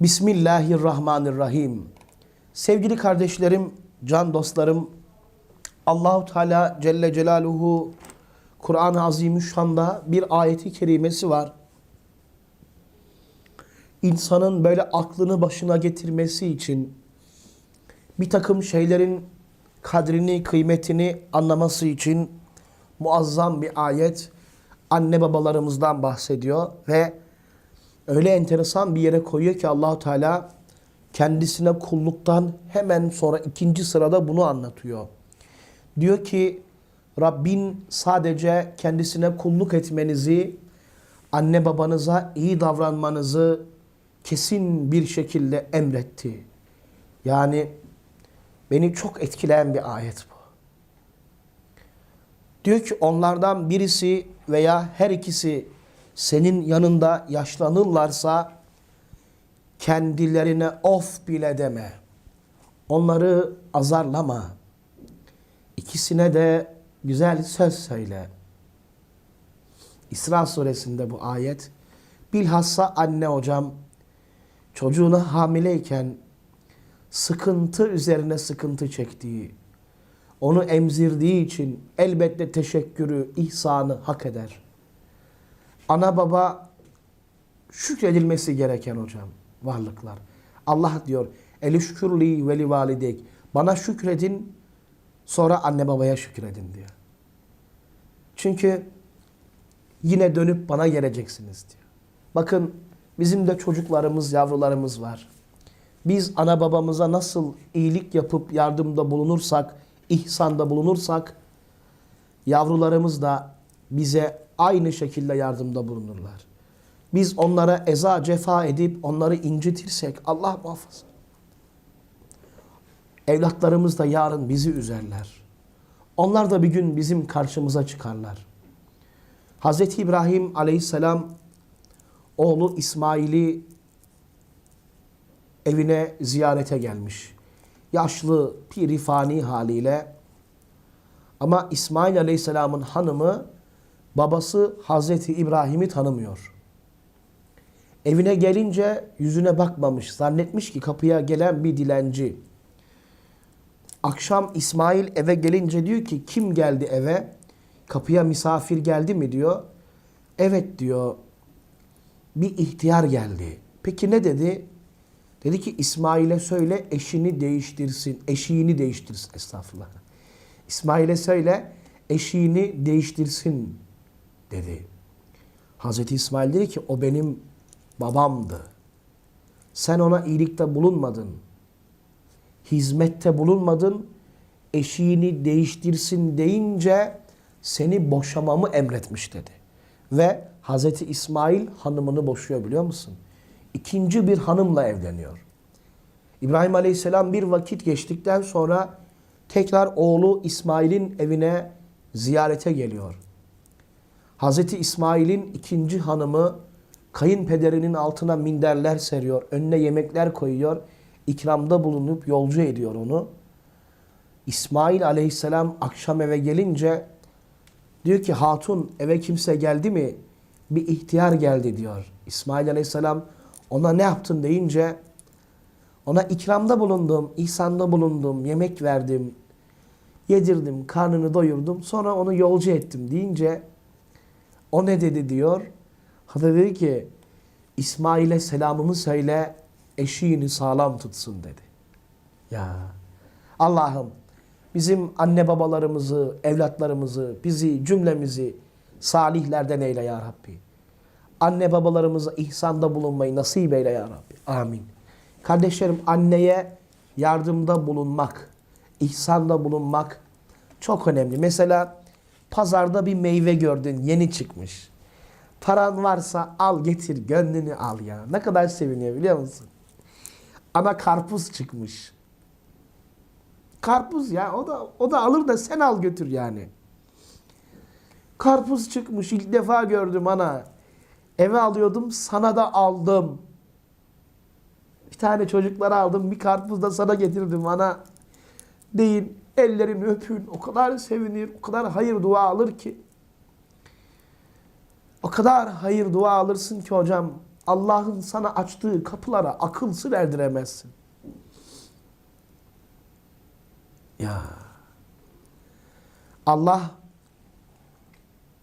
Bismillahirrahmanirrahim. Sevgili kardeşlerim, can dostlarım, Allahu Teala Celle Celaluhu Kur'an-ı Azimüşşan'da bir ayeti kerimesi var. İnsanın böyle aklını başına getirmesi için bir takım şeylerin kadrini, kıymetini anlaması için muazzam bir ayet anne babalarımızdan bahsediyor ve öyle enteresan bir yere koyuyor ki Allahu Teala kendisine kulluktan hemen sonra ikinci sırada bunu anlatıyor. Diyor ki Rabbin sadece kendisine kulluk etmenizi, anne babanıza iyi davranmanızı kesin bir şekilde emretti. Yani beni çok etkileyen bir ayet bu. Diyor ki onlardan birisi veya her ikisi senin yanında yaşlanırlarsa kendilerine of bile deme. Onları azarlama. İkisine de güzel söz söyle. İsra suresinde bu ayet. Bilhassa anne hocam çocuğuna hamileyken sıkıntı üzerine sıkıntı çektiği, onu emzirdiği için elbette teşekkürü, ihsanı hak eder. Ana baba şükredilmesi gereken hocam varlıklar. Allah diyor elişkürli ve li validek. Bana şükredin sonra anne babaya şükredin diyor. Çünkü yine dönüp bana geleceksiniz diyor. Bakın bizim de çocuklarımız, yavrularımız var. Biz ana babamıza nasıl iyilik yapıp yardımda bulunursak, ihsanda bulunursak, yavrularımız da bize aynı şekilde yardımda bulunurlar. Biz onlara eza cefa edip onları incitirsek Allah muhafaza. Evlatlarımız da yarın bizi üzerler. Onlar da bir gün bizim karşımıza çıkarlar. Hz. İbrahim aleyhisselam oğlu İsmail'i evine ziyarete gelmiş. Yaşlı, pirifani haliyle. Ama İsmail aleyhisselamın hanımı babası Hazreti İbrahim'i tanımıyor. Evine gelince yüzüne bakmamış. Zannetmiş ki kapıya gelen bir dilenci. Akşam İsmail eve gelince diyor ki kim geldi eve? Kapıya misafir geldi mi diyor. Evet diyor. Bir ihtiyar geldi. Peki ne dedi? Dedi ki İsmail'e söyle eşini değiştirsin. Eşiğini değiştirsin. Estağfurullah. İsmail'e söyle eşiğini değiştirsin dedi. Hazreti İsmail dedi ki o benim babamdı. Sen ona iyilikte bulunmadın. Hizmette bulunmadın. Eşiğini değiştirsin deyince seni boşamamı emretmiş dedi. Ve Hazreti İsmail hanımını boşuyor biliyor musun? İkinci bir hanımla evleniyor. İbrahim Aleyhisselam bir vakit geçtikten sonra tekrar oğlu İsmail'in evine ziyarete geliyor. Hazreti İsmail'in ikinci hanımı kayınpederinin altına minderler seriyor. Önüne yemekler koyuyor. ikramda bulunup yolcu ediyor onu. İsmail aleyhisselam akşam eve gelince diyor ki hatun eve kimse geldi mi? Bir ihtiyar geldi diyor. İsmail aleyhisselam ona ne yaptın deyince ona ikramda bulundum, ihsanda bulundum, yemek verdim, yedirdim, karnını doyurdum. Sonra onu yolcu ettim deyince o ne dedi diyor. Hatta dedi ki İsmail'e selamımı söyle eşiğini sağlam tutsun dedi. Ya Allah'ım bizim anne babalarımızı, evlatlarımızı, bizi, cümlemizi salihlerden eyle ya Rabbi. Anne babalarımıza ihsanda bulunmayı nasip eyle ya Rabbi. Amin. Kardeşlerim anneye yardımda bulunmak, ihsanda bulunmak çok önemli. Mesela pazarda bir meyve gördün yeni çıkmış. Paran varsa al getir gönlünü al ya. Ne kadar seviniyor biliyor musun? Ana karpuz çıkmış. Karpuz ya o da o da alır da sen al götür yani. Karpuz çıkmış ilk defa gördüm ana. Eve alıyordum sana da aldım. Bir tane çocuklara aldım bir karpuz da sana getirdim ana. Deyin ellerini öpün o kadar sevinir o kadar hayır dua alır ki. O kadar hayır dua alırsın ki hocam Allah'ın sana açtığı kapılara akıl sır erdiremezsin. Ya. Allah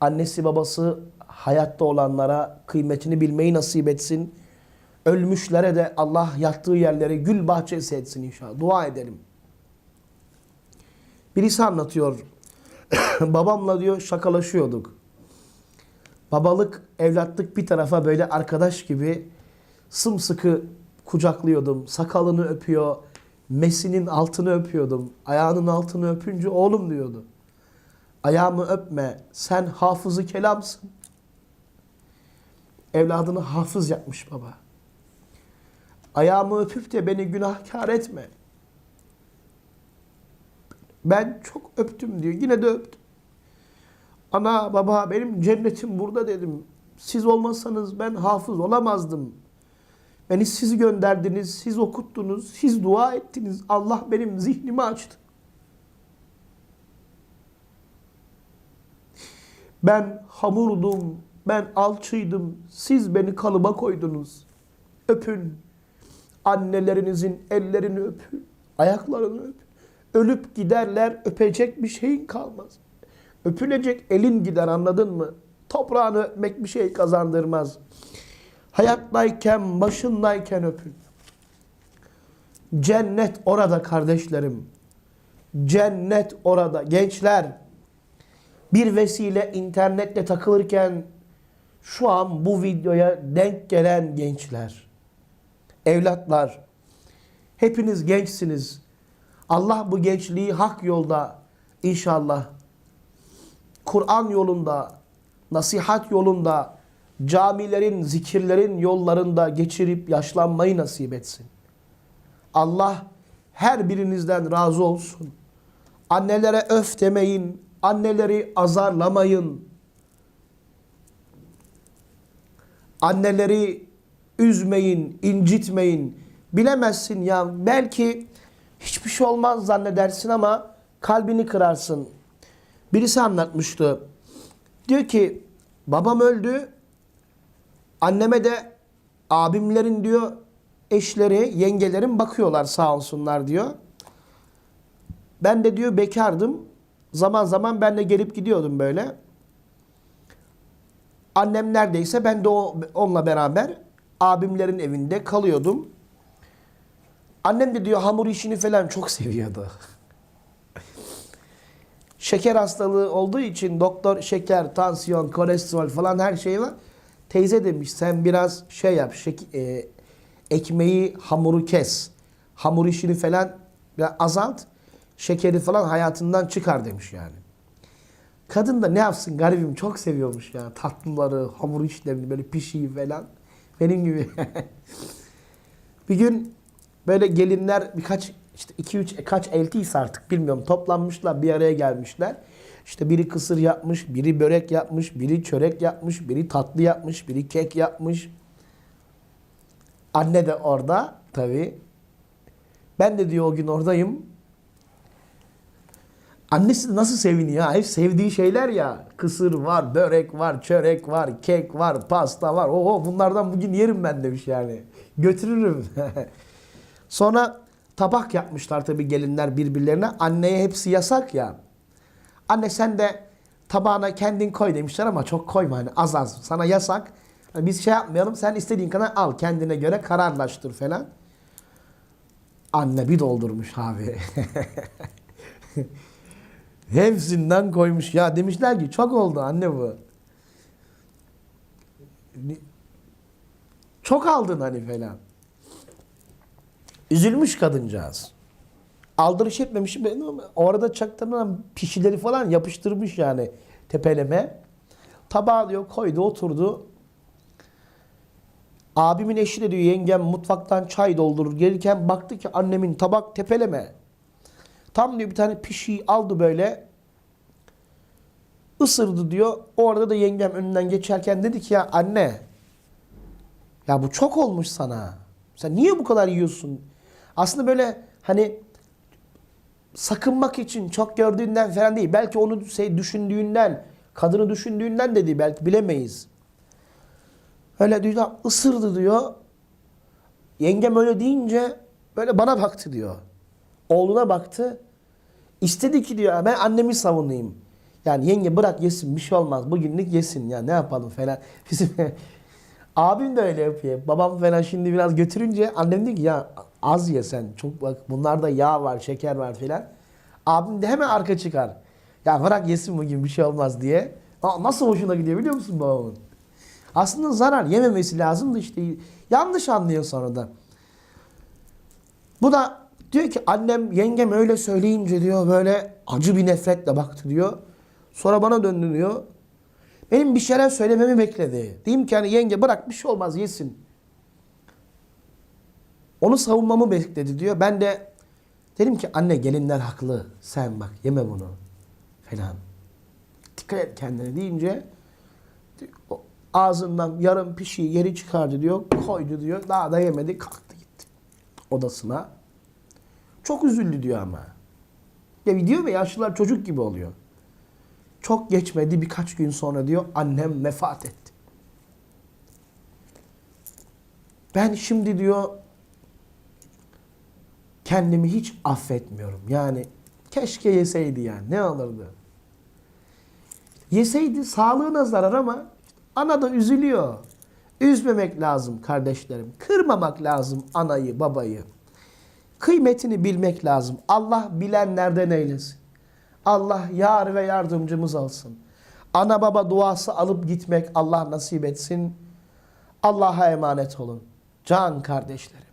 annesi babası hayatta olanlara kıymetini bilmeyi nasip etsin. Ölmüşlere de Allah yattığı yerlere gül bahçesi etsin inşallah. Dua edelim. Birisi anlatıyor. Babamla diyor şakalaşıyorduk. Babalık, evlatlık bir tarafa böyle arkadaş gibi sımsıkı kucaklıyordum. Sakalını öpüyor, mesinin altını öpüyordum. Ayağının altını öpünce oğlum diyordu. Ayağımı öpme, sen hafızı kelamsın. Evladını hafız yapmış baba. Ayağımı öpüp de beni günahkar etme. Ben çok öptüm diyor. Yine de öptüm. Ana baba benim cennetim burada dedim. Siz olmasanız ben hafız olamazdım. Beni siz gönderdiniz, siz okuttunuz, siz dua ettiniz. Allah benim zihnimi açtı. Ben hamurdum, ben alçıydım. Siz beni kalıba koydunuz. Öpün. Annelerinizin ellerini öpün. Ayaklarını öpün. Ölüp giderler, öpecek bir şeyin kalmaz. Öpülecek elin gider anladın mı? Toprağını öpmek bir şey kazandırmaz. Hayattayken, başındayken öpün. Cennet orada kardeşlerim. Cennet orada. Gençler, bir vesile internette takılırken şu an bu videoya denk gelen gençler, evlatlar, hepiniz gençsiniz. Allah bu gençliği hak yolda inşallah Kur'an yolunda, nasihat yolunda, camilerin, zikirlerin yollarında geçirip yaşlanmayı nasip etsin. Allah her birinizden razı olsun. Annelere öf demeyin, anneleri azarlamayın. Anneleri üzmeyin, incitmeyin. Bilemezsin ya belki hiçbir şey olmaz zannedersin ama kalbini kırarsın. Birisi anlatmıştı. Diyor ki babam öldü. Anneme de abimlerin diyor eşleri, yengelerin bakıyorlar sağ olsunlar diyor. Ben de diyor bekardım. Zaman zaman ben de gelip gidiyordum böyle. Annem neredeyse ben de o, onunla beraber abimlerin evinde kalıyordum. Annem de diyor hamur işini falan çok seviyordu. Şeker hastalığı olduğu için doktor şeker, tansiyon, kolesterol falan her şey var. Teyze demiş sen biraz şey yap, şek- e, ekmeği, hamuru kes. Hamur işini falan azalt. Şekeri falan hayatından çıkar demiş yani. Kadın da ne yapsın garibim çok seviyormuş ya tatlıları, hamur işlerini böyle pişiyi falan. Benim gibi. bir gün böyle gelinler birkaç işte 2 3 kaç eltiyse artık bilmiyorum toplanmışlar bir araya gelmişler. İşte biri kısır yapmış, biri börek yapmış, biri çörek yapmış, biri tatlı yapmış, biri kek yapmış. Anne de orada tabii. Ben de diyor o gün oradayım. Annesi nasıl seviniyor? Hep sevdiği şeyler ya. Kısır var, börek var, çörek var, kek var, pasta var. Oho bunlardan bugün yerim ben demiş yani. Götürürüm. Sonra tabak yapmışlar tabii gelinler birbirlerine. Anneye hepsi yasak ya. Anne sen de tabağına kendin koy demişler ama çok koyma hani az az. Sana yasak. Hani biz şey yapmayalım sen istediğin kadar al kendine göre kararlaştır falan. Anne bir doldurmuş abi. Hepsinden koymuş. Ya demişler ki çok oldu anne bu. Çok aldın hani falan. Üzülmüş kadıncağız. Aldırış etmemiş. Orada çaktırmadan pişileri falan yapıştırmış yani tepeleme. Tabağı diyor koydu oturdu. Abimin eşi de diyor yengem mutfaktan çay doldurur. Gelirken baktı ki annemin tabak tepeleme. Tam diyor bir tane pişiyi aldı böyle. ısırdı diyor. Orada da yengem önünden geçerken dedi ki ya anne ya bu çok olmuş sana. Sen niye bu kadar yiyorsun? Aslında böyle hani sakınmak için çok gördüğünden falan değil. Belki onu şey düşündüğünden, kadını düşündüğünden de değil. Belki bilemeyiz. Öyle diyor ısırdı diyor. Yengem öyle deyince böyle bana baktı diyor. Oğluna baktı. İstedi ki diyor ben annemi savunayım. Yani yenge bırak yesin bir şey olmaz. Bugünlük yesin ya ne yapalım falan. Bizim abim de öyle yapıyor. Babam falan şimdi biraz götürünce annem diyor ki ya az ye sen. Çok bak bunlarda yağ var, şeker var falan. Abim de hemen arka çıkar. Ya bırak yesin bugün bir şey olmaz diye. Aa, nasıl hoşuna gidiyor biliyor musun babamın? Aslında zarar yememesi lazım da işte yanlış anlıyor sonradan. Bu da diyor ki annem yengem öyle söyleyince diyor böyle acı bir nefretle baktı diyor. Sonra bana döndü diyor. Benim bir şeyler söylememi bekledi. Diyeyim ki hani yenge bırak bir şey olmaz yesin. Onu savunmamı bekledi diyor. Ben de dedim ki anne gelinler haklı. Sen bak yeme bunu falan. Dikkat et kendine deyince ağzından yarım pişiyi geri çıkardı diyor. Koydu diyor. Daha da yemedi. Kalktı gitti odasına. Çok üzüldü diyor ama. Ya diyor ya yaşlılar çocuk gibi oluyor. Çok geçmedi birkaç gün sonra diyor annem vefat etti. Ben şimdi diyor kendimi hiç affetmiyorum. Yani keşke yeseydi yani ne alırdı? Yeseydi sağlığına zarar ama ana da üzülüyor. Üzmemek lazım kardeşlerim. Kırmamak lazım anayı, babayı. Kıymetini bilmek lazım. Allah bilenlerden eylesin. Allah yar ve yardımcımız olsun. Ana baba duası alıp gitmek Allah nasip etsin. Allah'a emanet olun. Can kardeşlerim.